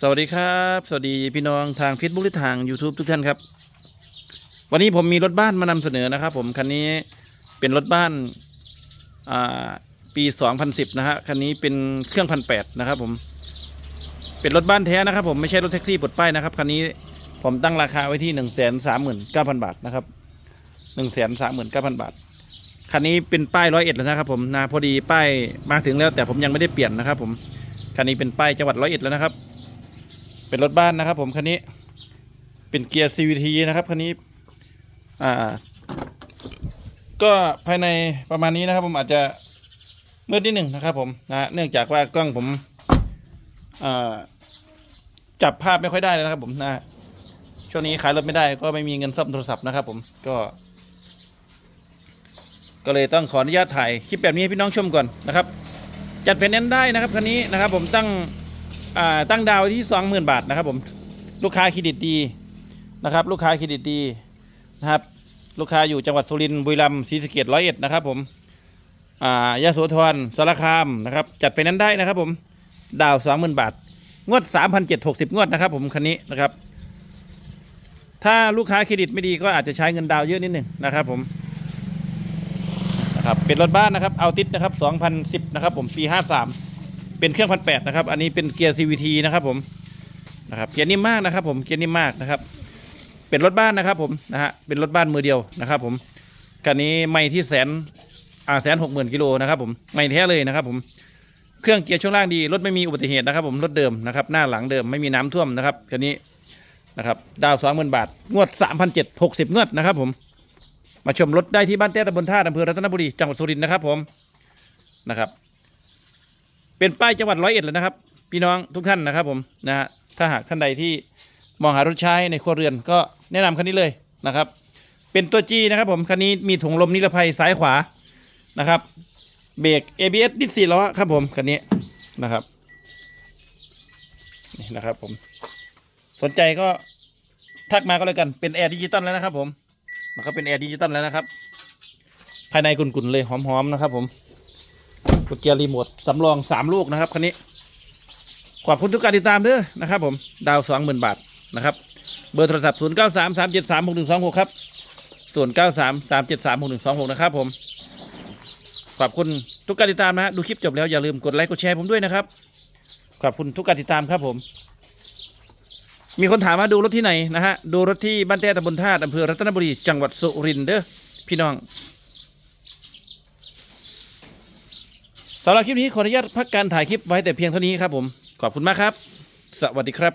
สวัสดีครับ สวัสดีพี่น้องทาง Facebook หรือทาง YouTube ทุกท่านครับ วันนี้ผมมีรถบ้านมานำเสนอนะครับ ผมคันนี้เป็นรถบ้านอ่าปี 2010 นะฮะคันนี้เป็นเครื่องพันแนะครับผมเป็นรถบ้านแท้นะครับ ผมไม่ใช่รถแท็กซี่ปลดป้ายนะครับคันนี้ผมตั้งราคาไว้ที่ 1 3 9 0 0 0 บาทนะครับ 1 3 9 0 0 0 บาทคันนี้เป็นป้ายร้อยเอ็ดแล้วนะครับผมนะพอดีป้ายมาถึงแล้วแต่ผมยังไม่ได้เปลี่ยนนะครับ ผมคันนี้เป็นป้ายจังหวัดร้อยเอ็ดแล้วนะครับ เป็นรถบ้านนะครับ ผมคันนี้เป็นเกียร์ CVT นะครับคันนี้อ่าก็ภายในประมาณนี้นะครับ ผมอาจจะมืดนิดหนึ่งนะครับ ผมนะเนื่องจากว่ากล้องผมอ่าจับภาพไม่ค่อยได้เลยนะครับ ผมนะช่วงนี้ขายรถไม่ได้ ก็ไม่มีเงินซ่อมโทรศัพท์นะครับ ผมก็ ก็เลยต้องขออนุญาตถ่ายคลิปแบบนี้ให้พี่น้องชมก่อนนะครับ จัดไฟแนนซ์ได้นะครับคันนี้นะครับ ผมตั้ง ตั้งดาวที่สองหมื่นบาทนะครับผมลูกค้าเครดิตดีนะครับ ลูกค้าเครดิตดีนะครับ ลูกค้าอยู่จังหวัดสุรินทร์บุรีรัมย์ศรีสะเกษร้อยเอ็ดนะครับผมอ่ายะโสธรสารคามนะครับ จัดไปนั้นได้นะครับผมดาวสองหมื่นบาท งวดสามพันเจ็ดหกสิบงวดนะครับผมคันนี้นะครับ ถ้าลูกค้าเครดิตไม่ดีก็อาจจะใช้เงินดาวเยอะนิดหนึ่งนะครับผมนะครับเป็นรถบ้านนะครับเอาติดนะครับสองพันสิบนะครับผมปีห้าสาม เป็นเครื่องพันแปดนะครับ อันนี้เป็นเกียร์ CVT นะครับผมนะครับ เกียร์นิ่มมากนะครับ ผมเกียร์นิ่มมากนะครับ เป็นรถบ้านนะครับ ผมนะฮะเป็นรถบ้านมือเดียวนะครับ ผมคันนี้ไม่ที่แสนอ่าแสนหกหมื่นกิโลนะครับ ผมไม่แท้เลยนะครับ ผมเครื่องเกียร์ช่วงล่างดีรถไม่มีอุบัติเหตุนะครับ ผมรถเดิมนะครับ หน้าหลังเดิมไม่มีน้ำท่วมนะครับคันนี้นะครับดาวสองหมื่นบาท งวดสามพันเจ็ดหกสิบงวดนะครับ ผมมาชมรถได้ที่บ้านแต้ตำบลท่าอำเภอรัตนบุรีจังหวัดสุรินทร์นะครับ ผมนะครับ เป็นป้ายจังหวัดร้อยเอ็ดเลยนะครับ พี่น้องทุกท่านนะครับผมนะฮะถ้าหากท่านใดที่มองหารถใช้ในครัวเรือนก็แนะนำคันนี้เลยนะครับ เป็นตัวจีนะครับผมคันนี้มีถุงลมนิรภัยซ้ายขวานะครับเบรก ABS ดิสสี่ล้อครับผมคันนี้นะครับนี่นะครับผมสนใจก็ทักมาก็แล้วกันเป็นแอร์ดิจิตอลแล้วนะครับผมนะครับเป็นแอร์ดิจิตอลแล้วนะครับ ภายในกุ่นๆเลยหอมๆนะครับผม ตัวเกียร์รีโมทสำรองสามลูกนะครับคันนี้ ขอบคุณทุกการติดตามเด้อนะครับ ผมดาวสองหมื่นบาทนะครับ เบอร์โทรศัพท์ศูนย์เก้าสามสามเจ็ดสามหกหนึ่งสองหกครับศูนย์เก้าสามสามเจ็ดสามหกหนึ่งสองหกนะครับ ผม ขอบคุณทุกการติดตามนะฮะดูคลิปจบแล้วอย่าลืมกดไลค์กดแชร์ผมด้วยนะครับ ขอบคุณทุกการติดตามครับผม มีคนถามว่าดูรถที่ไหนนะฮะดูรถที่บ้านแต้ตำบลท่าอำเภอรัตนบุรีจังหวัดสุรินทร์เด้อพี่น้อง สำหรับคลิปนี้ขออนุญาตพักการถ่ายคลิปไว้แต่เพียงเท่านี้ครับผม ขอบคุณมากครับ สวัสดีครับ